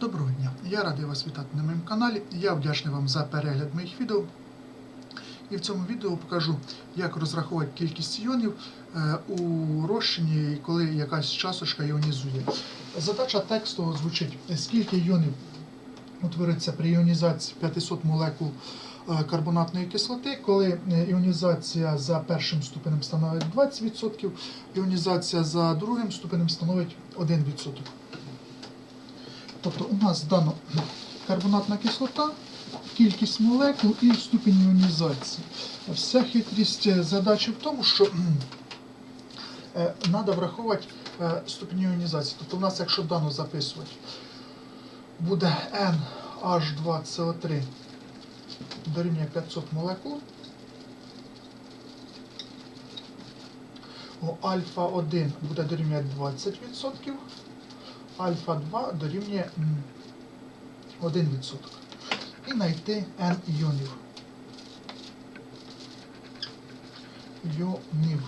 Доброго дня! Я радий вас вітати на моєму каналі. Я вдячний вам за перегляд моїх відео. І в цьому відео покажу, як розрахувати кількість іонів е, у розчині, коли якась часочка іонізує. Задача тексту звучить: скільки іонів утвориться при іонізації 500 молекул е, карбонатної кислоти, коли е, іонізація за першим ступенем становить 20%, іонізація за другим ступенем становить 1%. Тобто у нас дано карбонатна кислота, кількість молекул і ступінь іонізації. Вся хитрість задачі в тому, що треба враховувати е, ступінь іонізації. Тобто у нас, якщо дано записувати, буде NH2CO3 дорівнює 500 молекул. Альфа 1 буде дорівнювати 20%, альфа 2 дорівнює 1%. І знайти n іонів. Іонів.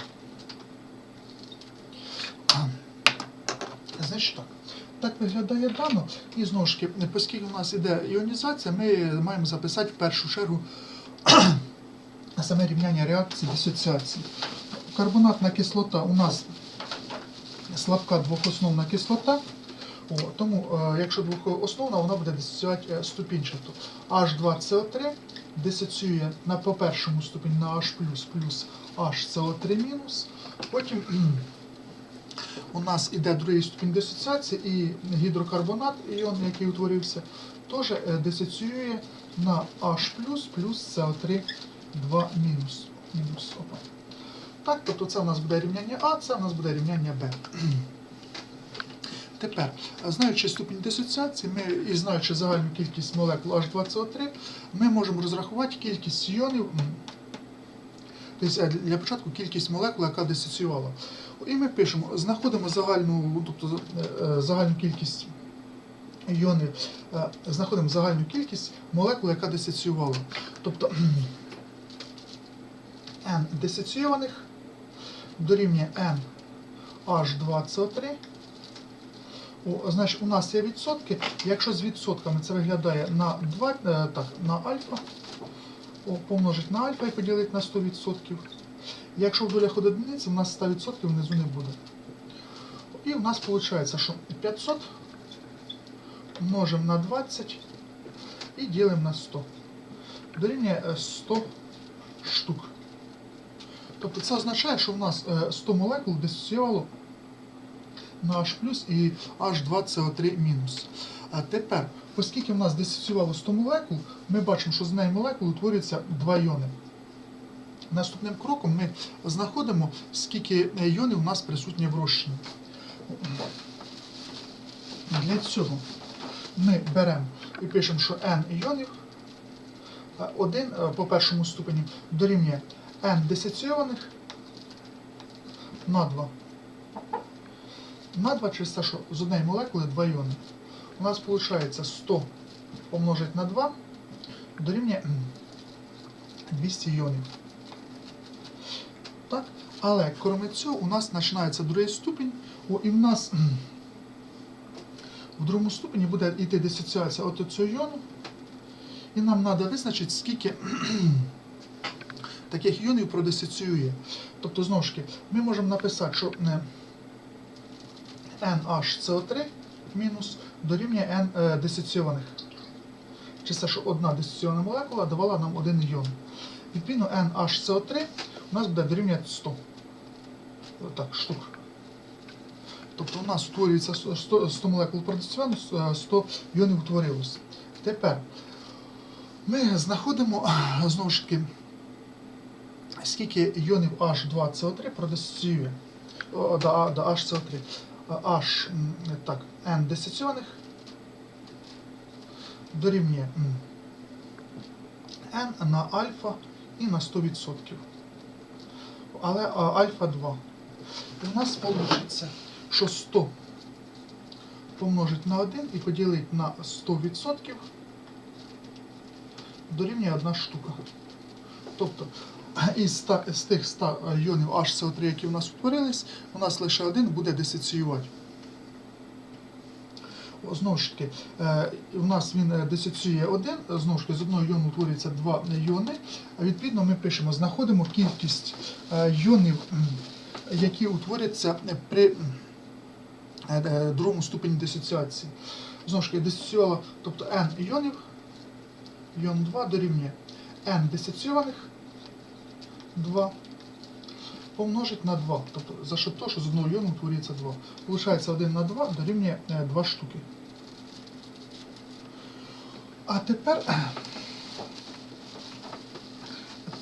Значить так. Так виглядає дано. І знову ж таки, оскільки у нас іде іонізація, ми маємо записати в першу чергу саме рівняння реакції дисоціації. Карбонатна кислота у нас слабка двохосновна кислота. Тому, е, якщо двохосновна, вона буде дисоціювати е, ступінчато. H2CO3 дисоціює на по першому ступені на H+, плюс HCO3 мінус. Потім у нас іде другий ступінь дисоціації і гідрокарбонат, іон, який утворився, теж е, дисоціює на H+, плюс CO3 2 мінус. мінус. Так, тобто це у нас буде рівняння А, це у нас буде рівняння Б. Тепер, знаючи ступінь дисоціації, ми і знаючи загальну кількість молекул H2CO3, ми можемо розрахувати кількість іонів, тобто для початку кількість молекул, яка дисоціювала. І ми пишемо, знаходимо загальну, тобто е, загальну кількість іонів, е, знаходимо загальну кількість молекул, яка дисоціювала. Тобто N дисоційованих дорівнює N H2CO3. О, значить, у нас є відсотки. Якщо з відсотками це виглядає на 2, е, так, на альфа, о, помножить на альфа і поділити на 100%. Якщо в долях одиниці, у нас 100% внизу не буде. І у нас виходить, що 500 множимо на 20 і ділимо на 100. Дорівнює е, 100 штук. Тобто це означає, що у нас е, 100 молекул дисоціювало на H і H2CO3 мінус. Тепер, оскільки в нас дисоціювало 100 молекул, ми бачимо, що з неї молекул утворюється 2 іони. Наступним кроком ми знаходимо, скільки іонів у нас присутні в розчині. Для цього ми беремо і пишемо, що n іонів, е, один е, по першому ступені дорівнює n дисоційованих на 2. На 2 через те, що з однієї молекули 2 іони. У нас виходить 100 помножити на 2 дорівнює 200 іонів. Так? Але крім цього, у нас починається другий ступінь, о, і в нас в другому ступені буде йти дисоціація от цього іону. І нам треба визначити, скільки таких іонів продисоціює. Тобто, знову ж таки, ми можемо написати, що е, NHCO3 мінус дорівнює N е, дисоційованих. Чи що одна дисоційована молекула давала нам один іон. Відповідно, NHCO3 у нас буде дорівнювати 100. Так, штук. Тобто у нас утворюється 100, 100 молекул продисоційовано, 100 іонів утворилось. Тепер ми знаходимо знову ж таки скільки іонів H2CO3 продисоціює до HCO3. H, так, N дисоційованих дорівнює N на альфа і на 100%. Але альфа 2. І у нас вийде, що 100 помножить на 1 і поділити на 100% дорівнює 1 штука. Тобто із, 100, з тих 100 іонів HCO3, які у нас утворились, у нас лише один буде дисоціювати. Знову ж таки, е, у нас він е, дисоціює один, е, знову ж таки, з одного йону утворюється два йони. Відповідно ми пишемо, знаходимо кількість е, йонів, які утворяться при е, е, другому ступені дисоціації. Знову ж таки, дисоціювала, тобто n іонів, йон 2 дорівнює n дисоційованих 2 помножить на 2. Тобто за що то, що з одного йону утворюється 2. Получається 1 на 2 дорівнює 2 штуки. А тепер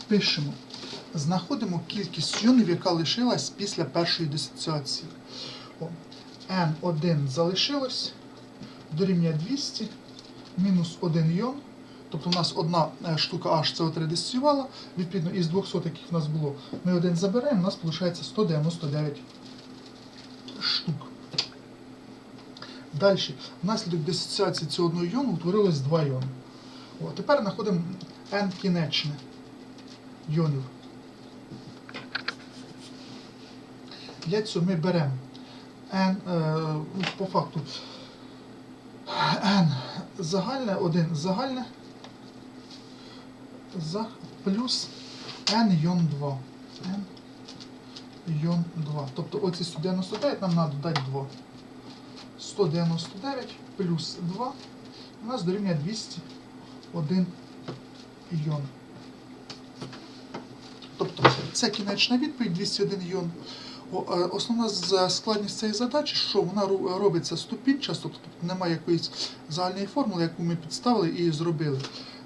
пишемо. Знаходимо кількість йонів, яка лишилась після першої дисоціації. О, N1 залишилось, дорівнює 200, мінус 1 йон. Тобто у нас одна е, штука HCO3 дисоціювала, відповідно із 200, яких в нас було, ми один забираємо, у нас виходить 199 штук. Далі, внаслідок дисоціації цього одного йону утворилось два йони. О, тепер знаходимо N кінечне йонів. Для цього ми беремо N, е, ну, по факту N загальне, 1 загальне за плюс N йон 2. N йон 2. Тобто оці 199 нам треба додати 2. 199 плюс 2 у нас дорівнює 201 йон. Тобто це кінечна відповідь 201 йон. Е, Основна складність цієї задачі, що вона робиться ступінчасто, тобто немає якоїсь загальної формули, яку ми підставили і зробили.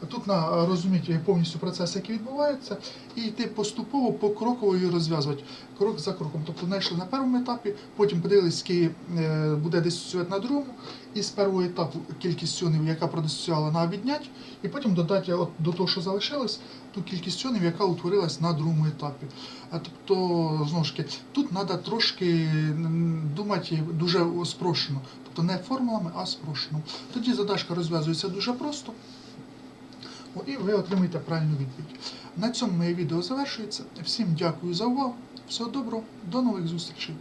Тут на розуміти повністю процес, який відбувається, і йти поступово покроково її розв'язувати крок за кроком. Тобто знайшли на першому етапі, потім подивилися, скільки е, буде дисоціювати на другому, і з першого етапу кількість іонів, яка продисоціювала на віднять, і потім додати от, до того, що залишилось, ту кількість іонів, яка утворилась на другому етапі. Тобто, знову ж таки, тут треба трошки думати дуже спрощено. Тобто не формулами, а спрощено. Тоді задачка розв'язується дуже просто. І ви отримаєте правильну відповідь. На цьому моє відео завершується. Всім дякую за увагу. Всього доброго, до нових зустрічей.